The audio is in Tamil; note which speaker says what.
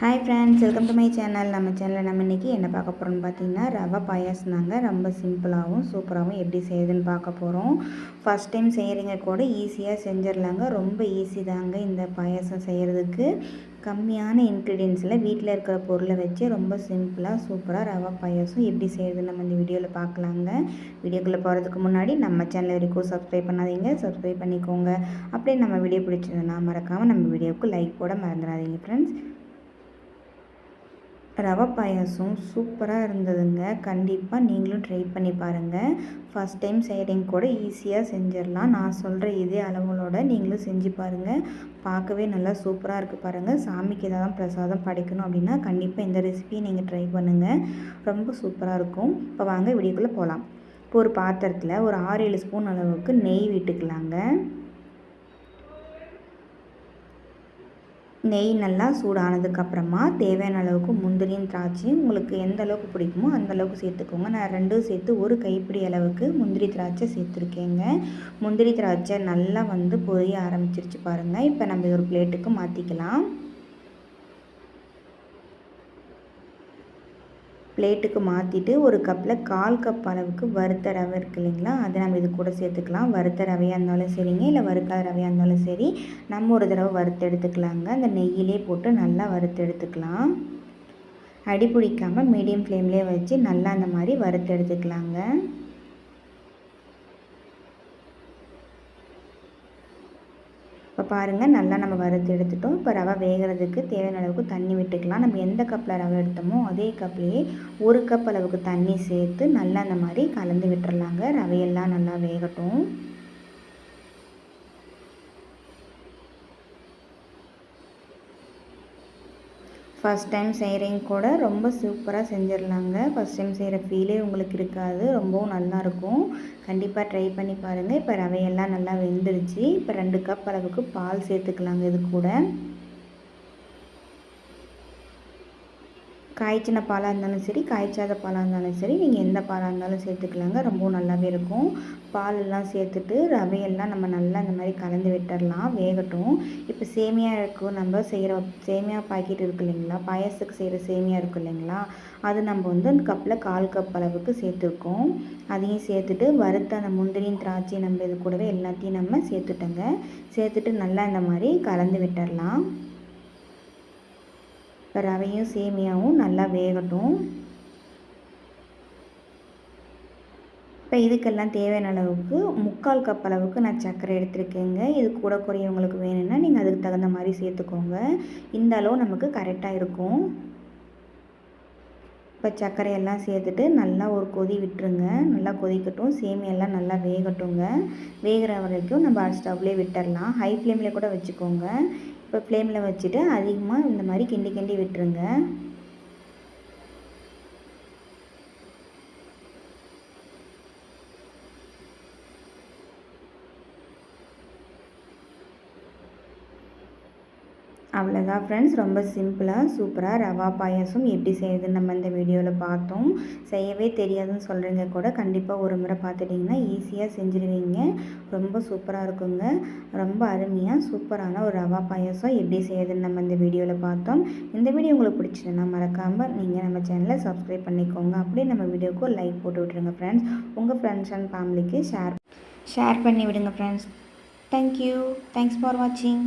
Speaker 1: Hi friends welcome to my channel நம்ம சேனலில் நம்ம இன்றைக்கி என்ன பார்க்க போகிறோம்னு பார்த்தீங்கன்னா ரவை பாயாசம் தாங்க. ரொம்ப சிம்பிளாகவும் சூப்பராகவும் எப்படி செய்யுதுன்னு பார்க்க போகிறோம் ஃபஸ்ட் டைம் செய்கிறீங்க கூட ஈஸியாக செஞ்சிடலாங்க. ரொம்ப ஈஸி தாங்க இந்த பாயாசம் செய்கிறதுக்கு கம்மியான இன்க்ரீடியன்ஸில் வீட்டில் இருக்கிற பொருளை வச்சு ரொம்ப சிம்பிளாக சூப்பராக ரவா பாயாசம் எப்படி செய்கிறது நம்ம இந்த வீடியோவில் பார்க்கலாங்க. வீடியோக்குள்ளே போகிறதுக்கு முன்னாடி நம்ம சேனல் வரைக்கும் சப்ஸ்கிரைப் பண்ணாதீங்க. சப்ஸ்கிரைப் பண்ணிக்கோங்க. அப்படியே நம்ம வீடியோ பிடிச்சதுன்னா மறக்காமல் நம்ம வீடியோவுக்கு லைக் போட மறந்துடாதீங்க ஃப்ரெண்ட்ஸ் ரவை பாயாசம் சூப்பராக இருந்ததுங்க. கண்டிப்பாக நீங்களும் ட்ரை பண்ணி பாருங்கள் ஃபஸ்ட் டைம் செய்கிறீங்க கூட ஈஸியாக செஞ்சிடலாம். நான் சொல்கிற இதே அளவுகளோட நீங்களும் செஞ்சு பாருங்கள் பார்க்கவே நல்லா சூப்பராக இருக்குது பாருங்கள் சாமிக்கு ஏதாவது பிரசாதம் படைக்கணும் அப்படின்னா கண்டிப்பாக இந்த ரெசிபியை நீங்கள் ட்ரை பண்ணுங்கள் ரொம்ப சூப்பராக இருக்கும். இப்போ வாங்க வீடியோக்குள்ளே போகலாம் இப்போ ஒரு பாத்திரத்தில் ஒரு ஆறு ஏழு ஸ்பூன் அளவுக்கு நெய் விட்டுக்கலாங்க. நெய் நல்லா சூடானதுக்கப்புறமா தேவையான அளவுக்கு முந்திரியும் திராட்சையும் உங்களுக்கு எந்த அளவுக்கு பிடிக்குமோ அந்த அளவுக்கு சேர்த்துக்கோங்க. நான் ரெண்டும் சேர்த்து ஒரு கைப்பிடி அளவுக்கு முந்திரி திராட்சை சேர்த்துருக்கேங்க. முந்திரி திராட்சை நல்லா வந்து பொரிய ஆரம்பிச்சிருச்சு பாருங்கள் இப்போ நம்ம ஒரு பிளேட்டுக்கு மாற்றிக்கலாம் பிளேட்டுக்கு மாற்றிட்டு ஒரு கப்பில் கால் கப் அளவுக்கு வறுத்த ரவை இருக்குது இல்லைங்களா? அதை நம்ம இது கூட சேர்த்துக்கலாம். வறுத்த ரவையாக இருந்தாலும் சரிங்க. இல்லை வறுக்காத ரவையாக இருந்தாலும் சரி. நம்ம ஒரு தடவை வறுத்து எடுத்துக்கலாங்க. அந்த நெய்யிலே போட்டு நல்லா வறுத்து எடுத்துக்கலாம். அடி பிடிக்காமல் மீடியம் ஃப்ளேம்லேயே வச்சு நல்லா அந்த மாதிரி வறுத்து எடுத்துக்கலாங்க இப்போ பாருங்கள் நல்லா நம்ம வறுத்து எடுத்துட்டோம். இப்போ ரவை வேகிறதுக்கு தேவையான அளவுக்கு தண்ணி விட்டுக்கலாம். நம்ம எந்த கப்பில் ரவை எடுத்தோமோ அதே கப்லேயே ஒரு கப் அளவுக்கு தண்ணி சேர்த்து நல்லா அந்த மாதிரி கலந்து விட்டுறலாங்க. ரவையெல்லாம் நல்லா வேகட்டும். ஃபஸ்ட் டைம் செய்கிறீங்க கூட ரொம்ப சூப்பராக செஞ்சிடலாங்க. ஃபஸ்ட் டைம் செய்கிற ஃபீலே உங்களுக்கு இருக்காது. ரொம்பவும் நல்லாயிருக்கும் கண்டிப்பாக ட்ரை பண்ணி பாருங்கள் இப்போ ரவையெல்லாம் நல்லா வெந்துருச்சு. இப்போ ரெண்டு கப் அளவுக்கு பால் சேர்த்துக்கலாங்க இது கூட. காய்ச்சின பாலாக இருந்தாலும் சரி காய்ச்சாத பாலாக இருந்தாலும் சரி நீங்கள் எந்த பாலாக இருந்தாலும் சேர்த்துக்கலாங்க. ரொம்பவும் நல்லாவே இருக்கும். பாலெல்லாம் சேர்த்துட்டு ரவையெல்லாம் நம்ம நல்லா இந்த மாதிரி கலந்து விட்டுடலாம் வேகட்டும். இப்போ சேமியா இருக்கும். நம்ம செய்கிற சேமியா பாக்கெட் இருக்கு இல்லைங்களா? பாயசத்துக்கு செய்கிற சேமியா இருக்கும் இல்லைங்களா? அது நம்ம வந்து அந்த கப்பில் கால் கப் அளவுக்கு சேர்த்துருக்கோம். அதையும் சேர்த்துட்டு வறுத்த அந்த முந்திரியும் திராட்சை நம்ம இது கூடவே எல்லாத்தையும் நம்ம சேர்த்துட்டோங்க. சேர்த்துட்டு நல்லா இந்த மாதிரி கலந்து விட்டுடலாம் இப்போ ரவையும் சேமியாவும் நல்லா வேகட்டும். இப்போ இதுக்கெல்லாம் தேவையான அளவுக்கு முக்கால் கப் அளவுக்கு நான் சர்க்கரை எடுத்துருக்கேங்க. இது கூட குறையவங்களுக்கு வேணும்னா நீங்கள் அதுக்கு தகுந்த மாதிரி சேர்த்துக்கோங்க. இந்த அளவு நமக்கு கரெக்டாக இருக்கும். இப்போ சர்க்கரையெல்லாம் சேர்த்துட்டு நல்லா ஒரு கொதி விட்டுருங்க. நல்லா கொதிக்கட்டும். சேமியெல்லாம் நல்லா வேகட்டுங்க. வேகிற வரைக்கும் நம்ம ஸ்டவ்லேயே விட்டுடலாம் ஹை ஃப்ளேமில் கூட வச்சுக்கோங்க. இப்போ ஃப்ளேமில் வச்சுட்டு அதிகமாக இந்த மாதிரி கிண்டி கிண்டி விட்டுருங்க. அவ்வளோதான் ஃப்ரெண்ட்ஸ் ரொம்ப சிம்பிளாக சூப்பராக ரவா பாயாசம் எப்படி செய்யுதுன்னு நம்ம இந்த வீடியோவில் பார்த்தோம். செய்யவே தெரியாதுன்னு சொல்கிறீங்க கூட கண்டிப்பாக ஒரு முறை பார்த்துட்டிங்கன்னா ஈஸியாக செஞ்சுருவீங்க. ரொம்ப சூப்பராக இருக்குங்க. ரொம்ப அருமையாக சூப்பரான ஒரு ரவா பாயாசம் எப்படி செய்யுதுன்னு நம்ம இந்த வீடியோவில் பார்த்தோம். இந்த வீடியோ உங்களுக்கு பிடிச்சதுன்னா மறக்காமல் நீங்கள் நம்ம சேனலை சப்ஸ்கிரைப் பண்ணிக்கோங்க. அப்படியே நம்ம வீடியோக்கு லைக் போட்டு விட்ருங்க ஃப்ரெண்ட்ஸ் உங்கள் ஃப்ரெண்ட்ஸ் அண்ட் ஃபேமிலிக்கு ஷேர் ஷேர் பண்ணி விடுங்க ஃப்ரெண்ட்ஸ் தேங்க்யூ தேங்க்ஸ் ஃபார் வாட்சிங்